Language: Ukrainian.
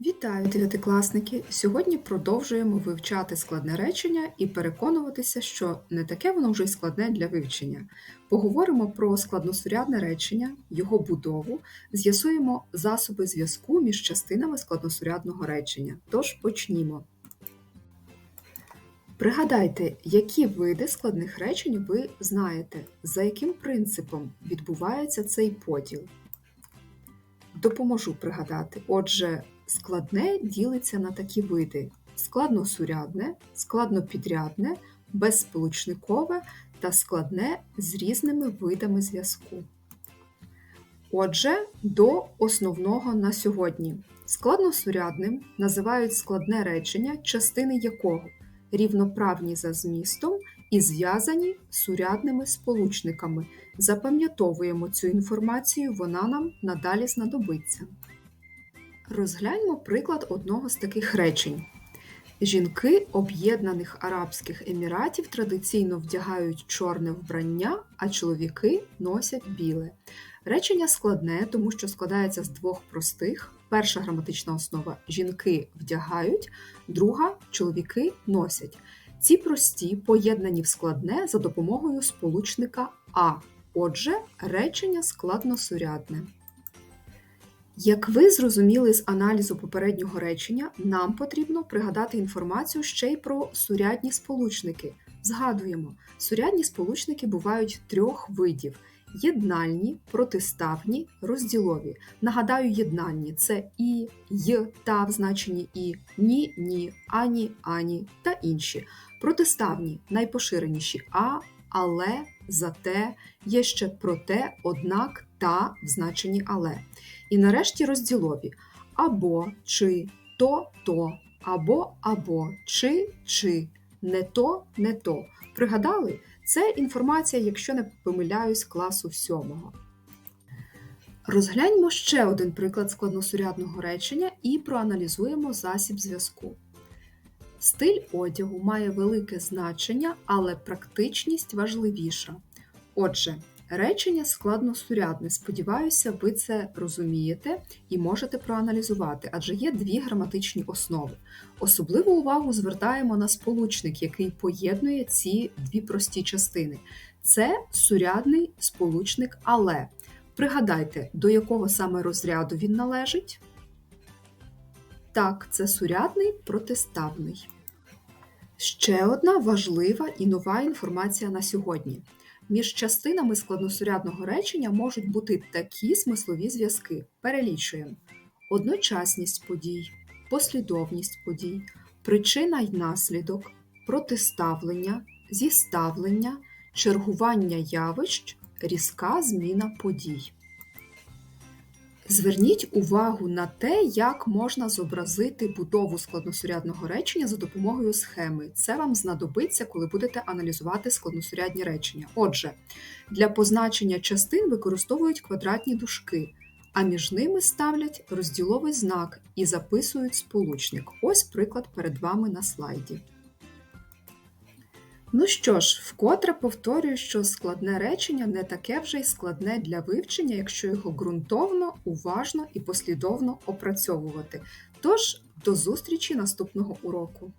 Вітаю, дев'ятикласники! Сьогодні продовжуємо вивчати складне речення і переконуватися, що не таке воно вже й складне для вивчення. Поговоримо про складносурядне речення, його будову, з'ясуємо засоби зв'язку між частинами складносурядного речення. Тож почнімо. Пригадайте, які види складних речень ви знаєте, за яким принципом відбувається цей поділ. Допоможу пригадати. Отже, складне ділиться на такі види: складносурядне, складнопідрядне, безсполучникове та складне з різними видами зв'язку. Отже, до основного на сьогодні. Складносурядним називають складне речення, частини якого рівноправні за змістом і зв'язані сурядними сполучниками. Запам'ятовуємо цю інформацію, вона нам надалі знадобиться. Розгляньмо приклад одного з таких речень. Жінки Об'єднаних Арабських Еміратів традиційно вдягають чорне вбрання, а чоловіки носять біле. Речення складне, тому що складається з двох простих. Перша граматична основа жінки вдягають, друга чоловіки носять. Ці прості поєднані в складне за допомогою сполучника А. Отже, речення складносурядне. Як ви зрозуміли з аналізу попереднього речення, нам потрібно пригадати інформацію ще й про сурядні сполучники. Згадуємо, сурядні сполучники бувають трьох видів: єднальні, протиставні, розділові. Нагадаю, єднальні це і, й, та в значенні і, ні, ні, ані, ані та інші. Протиставні найпоширеніші а, але, зате, є ще проте, однак та в значенні але. І нарешті розділові або, чи, то, то, або, або, чи, чи, не то, не то. Пригадали? Це інформація, якщо не помиляюсь, класу сьомого. Розгляньмо ще один приклад складносурядного речення і проаналізуємо засіб зв'язку. Стиль одягу має велике значення, але практичність важливіша. Отже, речення складносурядне. Сподіваюся, ви це розумієте і можете проаналізувати, адже є дві граматичні основи. Особливу увагу звертаємо на сполучник, який поєднує ці дві прості частини. Це сурядний сполучник але. Пригадайте, до якого саме розряду він належить? Так, це сурядний протиставний. Ще одна важлива і нова інформація на сьогодні. Між частинами складносурядного речення можуть бути такі смислові зв'язки. Перелічуємо: одночасність подій, послідовність подій, причина й наслідок, протиставлення, зіставлення, чергування явищ, різка зміна подій. Зверніть увагу на те, як можна зобразити будову складносурядного речення за допомогою схеми. Це вам знадобиться, коли будете аналізувати складносурядні речення. Отже, для позначення частин використовують квадратні дужки, а між ними ставлять розділовий знак і записують сполучник. Ось приклад перед вами на слайді. Ну що ж, вкотре повторюю, що складне речення не таке вже й складне для вивчення, якщо його ґрунтовно, уважно і послідовно опрацьовувати. Тож, до зустрічі наступного уроку!